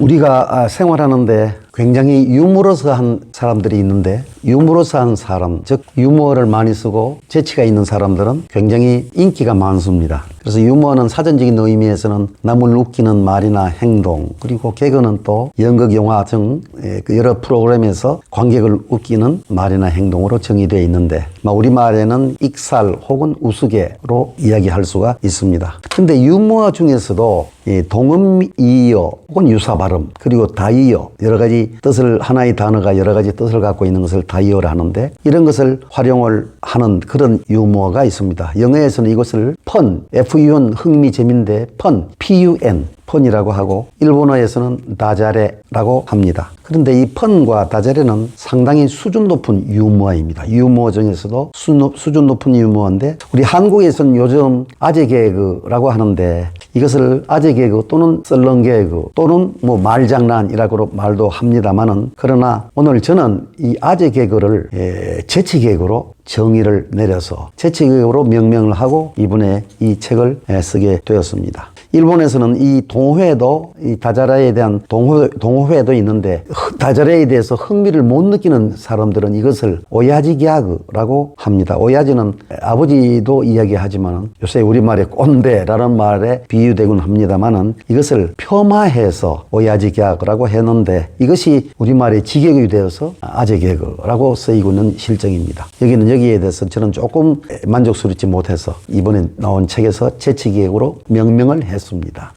우리가 아, 생활하는데 굉장히 유머러스한 사람들이 있는데 유머러스한 사람, 즉 유머를 많이 쓰고 재치가 있는 사람들은 굉장히 인기가 많습니다. 그래서 유머는 사전적인 의미에서는 남을 웃기는 말이나 행동 그리고 개그는 또 연극, 영화 등그 여러 프로그램에서 관객을 웃기는 말이나 행동으로 정의되어 있는데 막 우리말에는 익살 혹은 우스개로 이야기할 수가 있습니다. 근데 유머 중에서도 이 동음이어 혹은 유사 발음 그리고 다이어 여러 가지 뜻을 하나의 단어가 여러 가지 뜻을 갖고 있는 것을 다이어라 하는데 이런 것을 활용을 하는 그런 유머가 있습니다. 영어에서는 이것을 펀, F-U-N 흥미 재미인데 펀, P-U-N 펀이라고 하고 일본어에서는 다자레라고 합니다. 그런데 이 펀과 다자레는 상당히 수준 높은 유머입니다. 유머 중에서도 수, 수준 높은 유머인데 우리 한국에서는 요즘 아재 개그라고 하는데 이것을 아재 개그 또는 썰렁 개그 또는 뭐 말장난이라고 말도 합니다만은 그러나 오늘 저는 이 아재 개그를 에, 재치 개그로 정의를 내려서 재치 개그로 명명을 하고 이번에 이 책을 에, 쓰게 되었습니다. 일본에서는 이 동호회도 이 다자라에 대한 동호, 동호회도 있는데 흐- 다자라에 대해서 흥미를 못 느끼는 사람들은 이것을 오야지 기하그라고 합니다. 오야지는 아버지도 이야기하지만 요새 우리말에 꼰대라는 말에 비유되곤 합니다만은 이것을 폄하해서 오야지 기하그라고 했는데 이것이 우리말에 직역이 되어서 아재 개그라고 쓰이고 있는 실정입니다. 여기는 여기에 대해서 저는 조금 만족스럽지 못해서 이번에 나온 책에서 재치 개그로 명명을 했습니다.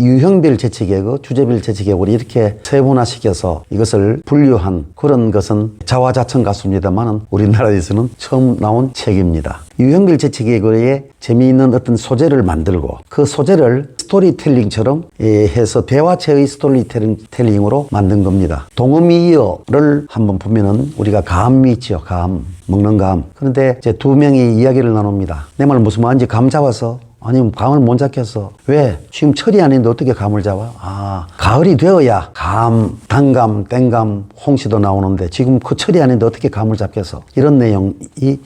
유형별 재치개그, 주제별 재치개그로 이렇게 세분화시켜서 이것을 분류한 그런 것은 자화자찬 같습니다만은 우리나라에서는 처음 나온 책입니다. 유형별 재치개그에 재미있는 어떤 소재를 만들고 그 소재를 스토리텔링처럼 예, 해서 대화체의 스토리텔링으로 만든 겁니다. 동음이어를 한번 보면은 우리가 감이 있죠. 감. 먹는 감. 그런데 이제 두 명이 이야기를 나눕니다. 내 말 무슨 말인지 감 잡아서 아니 감을 못 잡겠어. 왜? 지금 철이 아닌데 어떻게 감을 잡아? 아 가을이 되어야 감, 단감, 땡감, 홍시도 나오는데 지금 그 철이 아닌데 어떻게 감을 잡겠어? 이런 내용이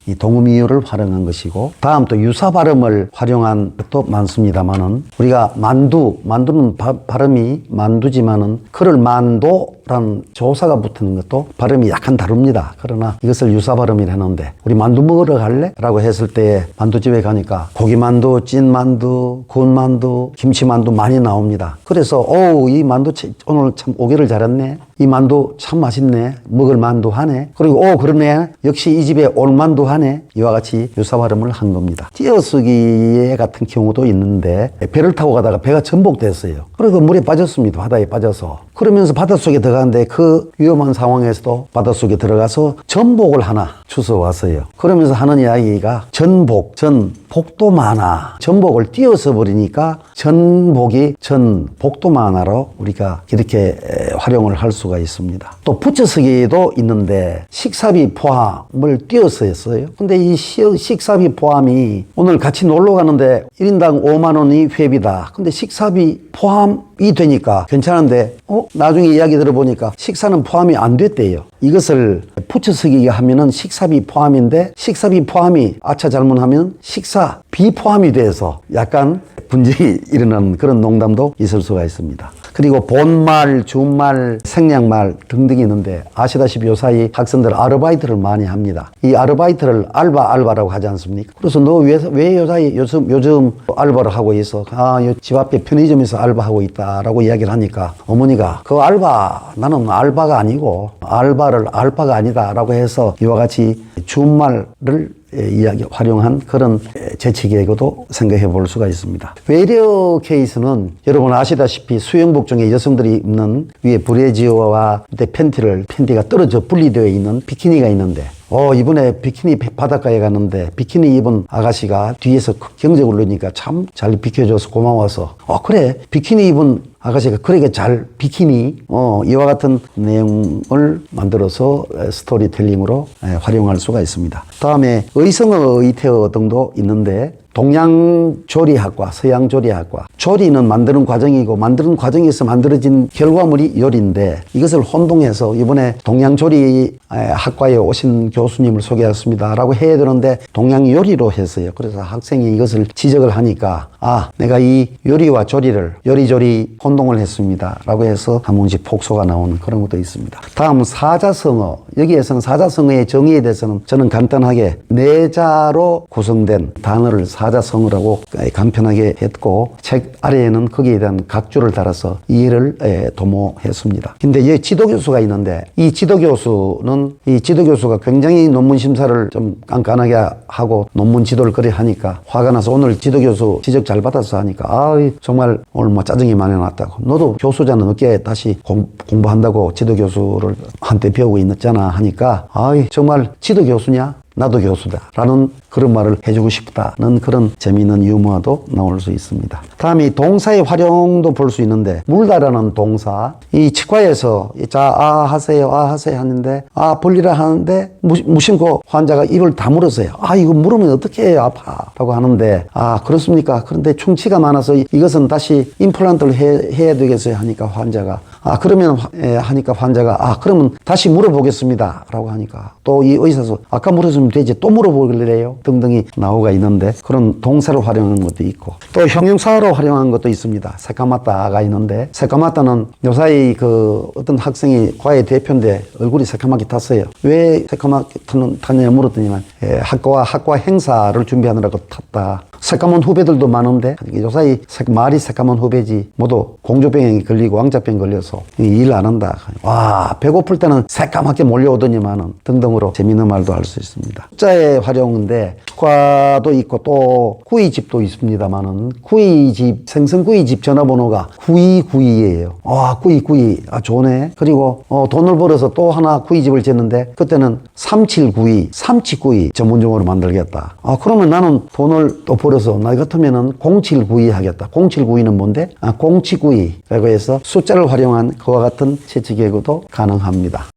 이 동음이어를 활용한 것이고 다음 또 유사 발음을 활용한 것도 많습니다만은 우리가 만두, 만두는 바- 발음이 만두지만은 그를 만도 라는 조사가 붙는 것도 발음이 약간 다릅니다. 그러나 이것을 유사 발음이라 하는데 우리 만두 먹으러 갈래? 라고 했을 때 만두집에 가니까 고기만두, 찐만두, 군만두, 김치만두 많이 나옵니다. 그래서 어우 이 만두 치- 오늘 참 오기를 잘했네. 이 만두 참 맛있네. 먹을 만두 하네. 그리고 오 그러네. 역시 이 집에 올 만두 하네. 이와 같이 유사 발음을 한 겁니다. 띄어쓰기 같은 경우도 있는데 배를 타고 가다가 배가 전복됐어요. 그리고 물에 빠졌습니다. 바다에 빠져서. 그러면서 바닷속에 들어 가는데 그 위험한 상황에서도 바닷속에 들어가서 전복을 하나 주워 왔어요. 그러면서 하는 이야기가 전복, 전, 복도 많아. 전복을 띄어서 버리니까 전복이 전, 복도 많아로 우리가 이렇게 에, 활용을 할 수가 있습니다. 또 붙여쓰기도 있는데 식사비 포함을 띄어서 했어요. 근데 이 시- 식사비 포함이 오늘 같이 놀러 가는데 1인당 5만 원이 회비다. 근데 식사비 포함이 되니까 괜찮은데 어 나중에 이야기 들어보니까 식사는 포함이 안 됐대요. 이것을 붙여쓰기 하면은 식사비 포함인데 식사비 포함이 아차 잘못하면 식사 비포함이 돼서 약간 분쟁이 일어나는 그런 농담도 있을 수가 있습니다. 그리고 본말, 준말, 생략말 등등이 있는데 아시다시피 요 사이 학생들 아르바이트를 많이 합니다. 이 아르바이트를 알바, 알바라고 하지 않습니까? 그래서 너 왜, 왜 요 사이 요즘, 요즘 알바를 하고 있어? 아, 요집 앞에 편의점에서 알바하고 있다라고 이야기를 하니까 어머니가 그 알바, 나는 알바가 아니고 알바를 알바가 아니다라고 해서 이와 같이 준말을 예, 이야기 활용한 그런 예, 재치 개그도 생각해 볼 수가 있습니다. 외려 케이스는 여러분 아시다시피 수영복 중에 여성들이 입는 위에 브래지어와 팬티를 팬티가 떨어져 분리되어 있는 비키니가 있는데 어 이번에 비키니 바닷가에 갔는데 비키니 입은 아가씨가 뒤에서 경적을 누니까 참 잘 비켜줘서 고마워서 어 그래 비키니 입은 아가씨가 그러게 잘 비키니 어 이와 같은 내용을 만들어서 에, 스토리텔링으로 에, 활용할 수가 있습니다. 다음에 의성어 의태어 등도 있는데 동양조리학과, 서양조리학과. 조리는 만드는 과정이고 만드는 과정에서 만들어진 결과물이 요리인데 이것을 혼동해서 이번에 동양조리 학과에 오신 교수님을 소개했습니다. 라고 해야 되는데 동양요리로 했어요. 그래서 학생이 이것을 지적을 하니까 아, 내가 이 요리와 조리를 요리조리 혼동을 했습니다. 라고 해서 한 번씩 폭소가 나오는 그런 것도 있습니다. 다음 사자성어. 여기에서는 사자성어의 정의에 대해서는 저는 간단하게 네 자로 구성된 단어를 사자성어라고 간편하게 했고 책 아래에는 거기에 대한 각주를 달아서 이해를 에, 도모했습니다. 근데 여기 지도교수가 있는데 이 지도교수는 이 지도교수가 굉장히 논문 심사를 좀 깐깐하게 하고 논문 지도를 그리 하니까 화가 나서 오늘 지도교수 지적 잘 받아서 하니까 아 정말 오늘 뭐 짜증이 많이 났다고 너도 교수자는 어깨 다시 공, 공부한다고 지도교수를 한테 배우고 있었잖아 하니까 아 정말 지도교수냐 나도 교수다. 라는 그런 말을 해주고 싶다는 그런 재미있는 유머도 나올 수 있습니다. 다음이 동사의 활용도 볼 수 있는데, 물다라는 동사. 이 치과에서, 자, 아, 하세요, 아, 하세요 하는데, 아, 벌리라 하는데, 무, 무심코 환자가 입을 다물었어요. 아, 이거 물으면 어떻게 해요, 아파. 라고 하는데, 아, 그렇습니까? 그런데 충치가 많아서 이것은 다시 임플란트를 해, 해야 되겠어요 하니까 환자가, 아, 그러면, 예, 하니까 환자가, 아, 그러면 다시 물어보겠습니다. 라고 하니까, 또 이 의사도, 아까 물었으면 되지, 또 물어보길래요. 등등이 나오가 있는데, 그런 동사를 활용하는 것도 있고, 또 형용사로 활용한 것도 있습니다. 새까맣다가 있는데, 새까맣다는 요사이 그 어떤 학생이 과외 대표인데, 얼굴이 새까맣게 탔어요. 왜 새까맣게 타냐 물었더니만, 예, 학과와 학과 행사를 준비하느라고 탔다. 새까만 후배들도 많은데 요사이 새- 말이 새까만 후배지 모두 공조병에 걸리고 왕자병 걸려서 일 안 한다. 와 배고플 때는 새까맣게 몰려오더니만은 등등으로 재미있는 말도 할 수 있습니다. 숫자의 활용인데 과도 있고 또 구이집도 있습니다만은 구이집 생선구이집 전화번호가 구이구이예요. 와 구이구이 아 좋네. 그리고 어, 돈을 벌어서 또 하나 구이집을 짓는데 그때는 삼칠구이 삼치구이 전문용어로 만들겠다. 아 그러면 나는 돈을 또 벌어서 나 같으면은 공칠구이 하겠다. 공칠구이는 뭔데? 아 공치구이라고 해서 숫자를 활용한 그와 같은 채찍 개그도 가능합니다.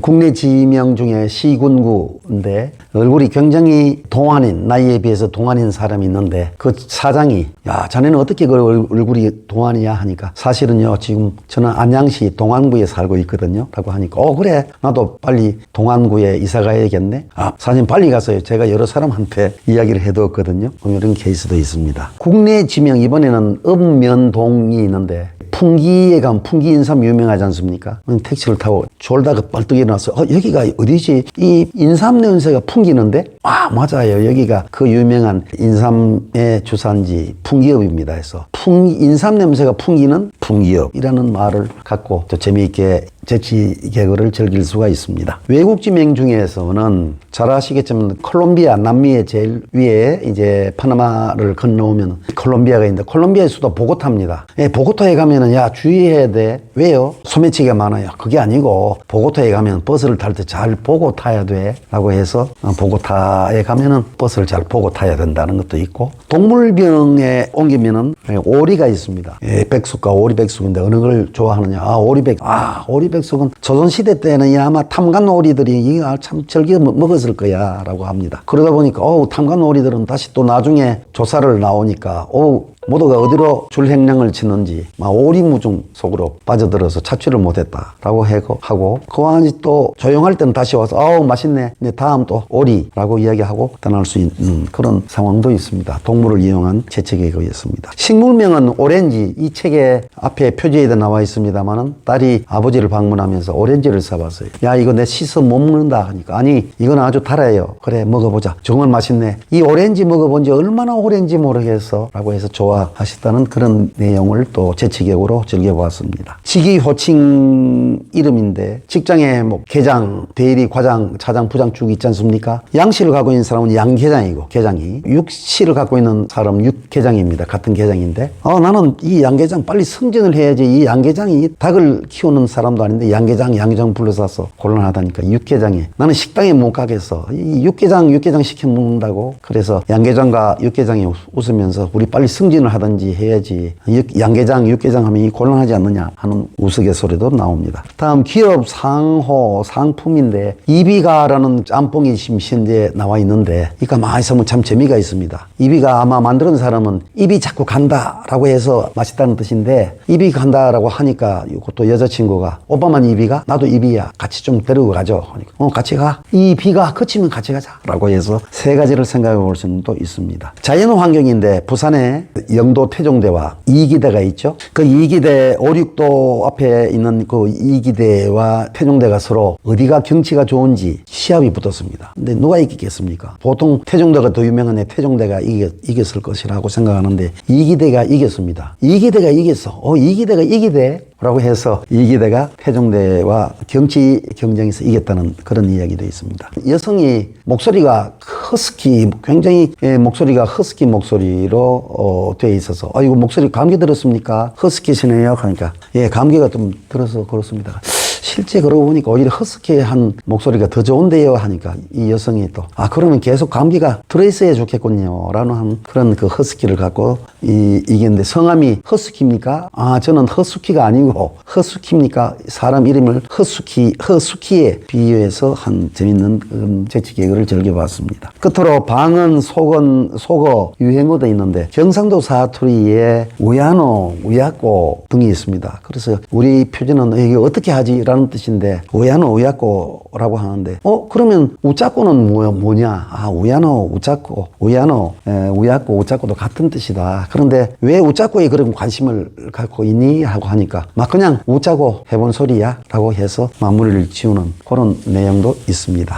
국내 지명 중에 시군구인데 얼굴이 굉장히 동안인 나이에 비해서 동안인 사람이 있는데 그 사장이 야 자네는 어떻게 그 얼- 얼굴이 동안이야 하니까 사실은요 지금 저는 안양시 동안구에 살고 있거든요. 라고 하니까 어 그래. 나도 빨리 동안구에 이사 가야겠네. 아 사장님 빨리 가서요. 제가 여러 사람한테 이야기를 해두었거든요. 뭐 이런 케이스도 있습니다. 국내 지명 이번에는 읍면동이 있는데 풍기에 가면 풍기 인삼 유명하지 않습니까? 택시를 타고 졸다가 뻘떡 일어나서 어 여기가 어디지? 이 인삼 냄새가 풍기는데 아 맞아요 여기가 그 유명한 인삼의 주산지 풍기읍입니다 해서 풍 인삼 냄새가 풍기는 풍기읍이라는 말을 갖고 또 재미있게 재치 개그를 즐길 수가 있습니다. 외국 지명 중에서는 잘 아시겠지만 콜롬비아 남미의 제일 위에 이제 파나마를 건너오면 콜롬비아가 있는데 콜롬비아의 수도 보고타입니다. 예, 보고타에 가면은 야 주의해야 돼. 왜요? 소매치기가 많아요. 그게 아니고 보고타에 가면 버스를 탈 때 잘 보고 타야 돼라고 해서 어, 보고타 에 가면은 버스를 잘 보고 타야 된다는 것도 있고 동물병에 옮기면은 예, 오리가 있습니다. 예, 백숙과 오리백숙인데 어느 걸 좋아하느냐? 아 오리백. 아 오리백숙은 조선 시대 때는 아마 탐관 오리들이 이거 참 즐겨 먹- 먹었을 거야라고 합니다. 그러다 보니까 어우 탐관 오리들은 다시 또 나중에 조사를 나오니까 어우 모두가 어디로 줄행량을 치는지 막 오리무중 속으로 빠져들어서 착취를 못했다라고 하고 그와 같이 또 조용할 때는 다시 와서 어우 맛있네. 이제 다음 또 오리라고 이야기하고 떠날 수 있는 그런 상황도 있습니다. 동물을 이용한 재채기에 있습니다. 식물명은 오렌지 이 책에 앞에 표지에도 나와 있습니다만은 딸이 아버지를 방문하면서 오렌지를 사봤어요. 야 이거 내 씻어 못 먹는다 하니까. 아니 이건 아주 달아요. 그래 먹어보자. 정말 맛있네. 이 오렌지 먹어본 지 얼마나 오렌지 모르겠어? 라고 해서 좋아 하셨다는 그런 내용을 또 재치격으로 즐겨보았습니다. 직위 호칭 이름인데 직장에 뭐 계장, 대리, 과장, 차장, 부장 쭉 있지 않습니까? 양씨를 갖고 있는 사람은 양계장이고 계장이 육씨를 갖고 있는 사람은 육계장입니다. 같은 계장인데 어, 나는 이 양계장 빨리 승진을 해야지 이 양계장이 닭을 키우는 사람도 아닌데 양계장, 양계장 불러서 곤란하다니까 육계장이 나는 식당에 못 가겠어. 이 육계장, 육계장 시켜 먹는다고 그래서 양계장과 육계장이 웃으면서 우리 빨리 승진 을 공연을 하든지 해야지 육- 양계장, 육계장 하면 이 곤란하지 않느냐 하는 우스갯소리도 나옵니다. 다음 기업 상호, 상품인데 이비가라는 짬뽕이 현재 나와 있는데 이거 많이 있으면 참 재미가 있습니다. 이비가 아마 만드는 사람은 입이 자꾸 간다라고 해서 맛있다는 뜻인데 입이 간다라고 하니까 이것도 여자친구가 오빠만 입이가 나도 입이야 같이 좀 데리고 가죠. 하니까 어 같이 가. 이 비가 그치면 같이 가자라고 해서 세 가지를 생각해 볼 수는 또 있습니다. 자연 환경인데 부산에 영도 태종대와 이기대가 있죠. 그 이기대 5, 6도 앞에 있는 그 이기대와 태종대가 서로 어디가 경치가 좋은지 시합이 붙었습니다. 근데 누가 이기겠습니까? 보통 태종대가 더 유명한 애 태종대가 이겼, 이겼 을 것이라고 생각하는데 이기대가 이겼습니다. 이기대가 이겼어. 어, 이기대가 이기대? 라고 해서 이 기대가 태종대와 경치 경쟁에서 이겼다는 그런 이야기도 있습니다. 여성이 목소리가 허스키, 굉장히 예, 목소리가 허스키 목소리로 어, 되어 있어서 아 이거 목소리 감기 들었습니까? 허스키시네요. 하니까 예 감기가 좀 들어서 그렇습니다. 실제 그러고 보니까 오히려 허스키한 목소리가 더 좋은데요 하니까 이 여성이 또 아 그러면 계속 감기가 들어있어야 좋겠군요 라는 한 그런 그 허스키를 갖고 이, 이겼는데 성함이 허스키입니까? 아 저는 허스키가 아니고 허스키입니까? 사람 이름을 허스키 허스키에 비유해서 한 재밌는 그런 재치 개그를 즐겨봤습니다. 끝으로 방언, 속언, 속어, 유행어도 있는데 경상도 사투리에 우야노, 우야꼬 등이 있습니다. 그래서 우리 표준은 이게 어떻게 하지 라는 뜻인데 우야노, 우야꼬라고 하는데 어 그러면 우짜꼬는 뭐, 뭐냐? 아 우야노, 우짜꼬, 우야노, 에, 우야꼬, 우짜꼬도 같은 뜻이다. 그런데 왜 우짜꼬에 그런 관심을 갖고 있니? 하고 하니까 막 그냥 우짜고 해본 소리야 라고 해서 마무리를 지우는 그런 내용도 있습니다.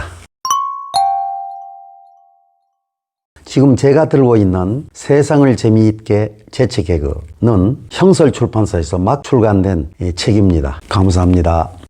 지금 제가 들고 있는 세상을 재미있게 재채 개그는 형설 출판사에서 막 출간된 이 책입니다. 감사합니다.